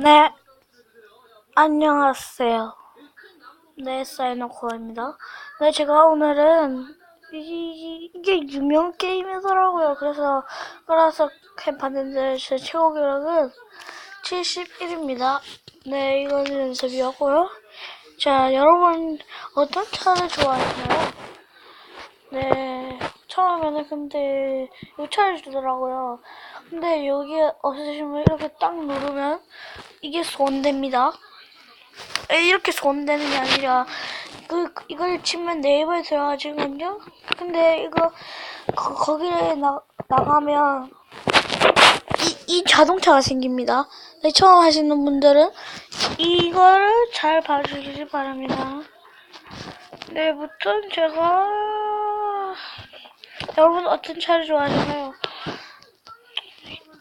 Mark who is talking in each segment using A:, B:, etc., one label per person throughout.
A: 네, 안녕하세요. 네, 사이노코입니다. 네, 제가 오늘은 이, 게 유명 게임이더라고요. 그래서 그래서 해봤는데 제 최고 기록은 71입니다. 네, 이거는 연습이었고요. 자, 여러분 어떤 차를 좋아하시나요? 네, 처음에는 근데 이 차를 주더라고요. 근데 여기 없으시면 이렇게 딱 누르면 이게. 에, 이렇게 소원되는 게 아니라 그 이걸 치면 네이버에 들어가지거든요. 근데 이거 거, 거기에 나, 나가면 이, 이 자동차가 생깁니다. 네, 처음 하시는 분들은 이거를 잘 봐주시기 바랍니다. 네, 무튼 제가 여러분 어떤 차를 좋아하시나요?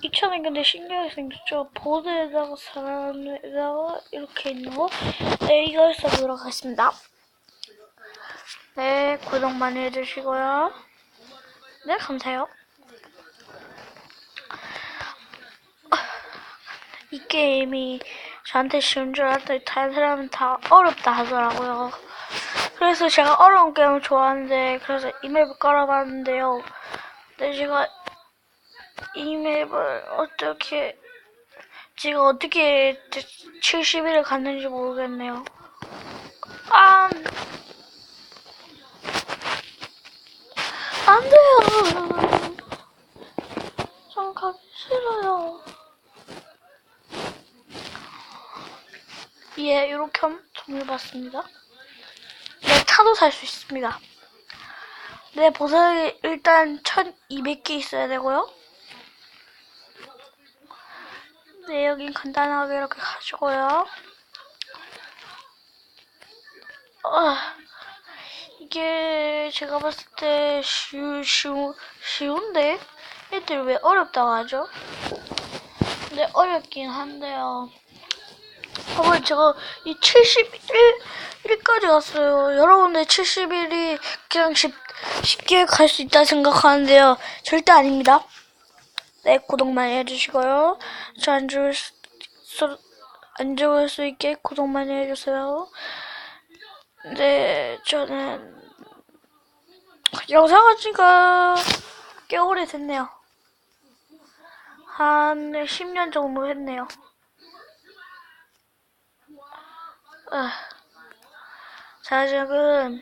A: 이 차는 근데 신기하게 생겼죠. 보드에다가 사람에다가 이렇게 있는 거. 네, 이걸 써보도록 하겠습니다. 네, 구독 많이 해주시고요. 네, 감사해요. 이 게임이 저한테 쉬운 줄 알았더니 다른 사람은 다 어렵다 하더라고요. 그래서 제가 어려운 게임을 좋아하는데 그래서 이 맵을 깔아봤는데요. 근데 제가 이 맵을 어떻게 제가 어떻게 70일을 갔는지 모르겠네요. 아, 안 돼요. 전 가기 싫어요. 예, 이렇게 하면 받습니다. 네, 차도 살 수 있습니다. 네, 보석이 일단 1200개 있어야 되고요. 네, 여긴 간단하게 이렇게 가지고요. 아, 이게 제가 봤을 때 쉬우, 쉬우, 쉬운데? 애들 왜 어렵다고 하죠? 근데 어렵긴 한데요. 봐봐요, 제가 이 71일까지 갔어요. 여러분들 71이 그냥 쉽, 쉽게 갈 수 있다 생각하는데요. 절대 아닙니다. 네, 구독 많이 해주시고요. 저 안 죽을 수, 수- 안 죽을 수 있게 구독 많이 해주세요. 네, 저는 영상을 지가 꽤 오래 됐네요. 한 10년 정도 했네요. 아, 자, 지금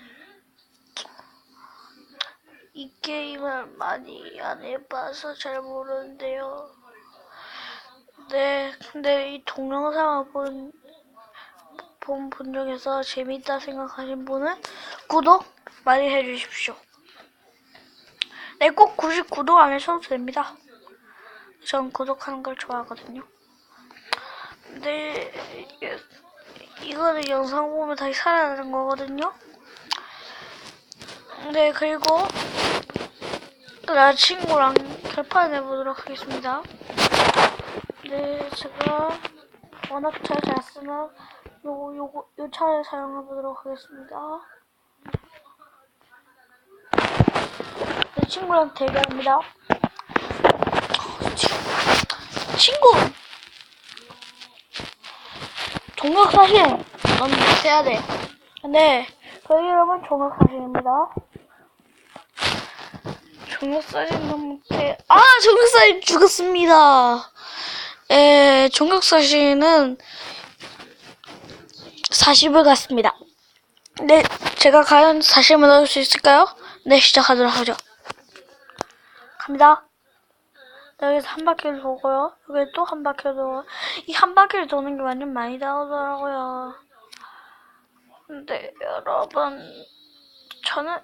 A: 이 게임을 많이 안 해봐서 잘 모르는데요. 네, 근데 이 동영상을 본, 본 분 중에서 재밌다 생각하신 분은 구독 많이 해주십시오. 네, 꼭 굳이 구독 안 하셔도 됩니다. 전 구독하는 걸 좋아하거든요. 근데 이게 이거는 영상 보면 다시 살아나는 거거든요. 네, 그리고 나 친구랑 결판해 보도록 하겠습니다. 네, 제가 워낙 잘 잘 쓰면 요거, 요거, 요 차를 사용해 보도록 하겠습니다. 네, 친구랑 대결합니다. 친구! 종각 사실! 넌 못해야 돼. 네, 저희 여러분 종각 사실입니다. 넌 못해. 아! 사실 죽었습니다. 에, 사실은 40을 갔습니다. 네, 제가 과연 40을 넣을 수 있을까요? 네, 시작하도록 하죠. 갑니다. 네, 여기서 한 바퀴를 도고요. 여기 또 한 바퀴를 도고. 이 한 바퀴를 도는 게 완전 많이 나오더라고요. 근데 여러분, 저는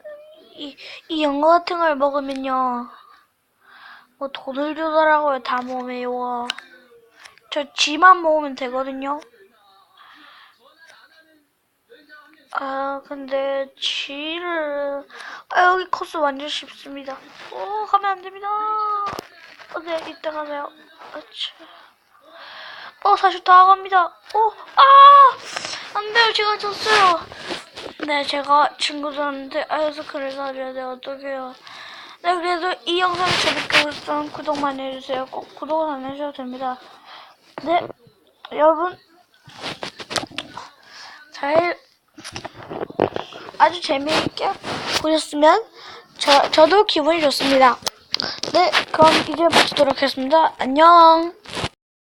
A: 이, 이 연어 같은 걸 먹으면요. 뭐 돈을 주더라고요. 다 모으면. 저 쥐만 모으면 되거든요. 아, 근데 쥐를 아, 여기 코스 완전 쉽습니다. 오, 가면 안 됩니다. 어, 네, 이따 가세요. 아차. 어, 사실 다 갑니다. 오, 아! 안 돼요, 제가 졌어요. 네, 제가 친구들한테 알려서 글을 써줘야 돼요. 어떡해요. 네, 그래도 이 영상이 재밌게 보셨다면 구독 많이 해주세요. 꼭 구독은 안 해주셔도 됩니다. 네, 여러분. 잘, 아주 재미있게 보셨으면 저, 저도 기분이 좋습니다. 네, 그럼 이제 마치도록 하겠습니다. 안녕!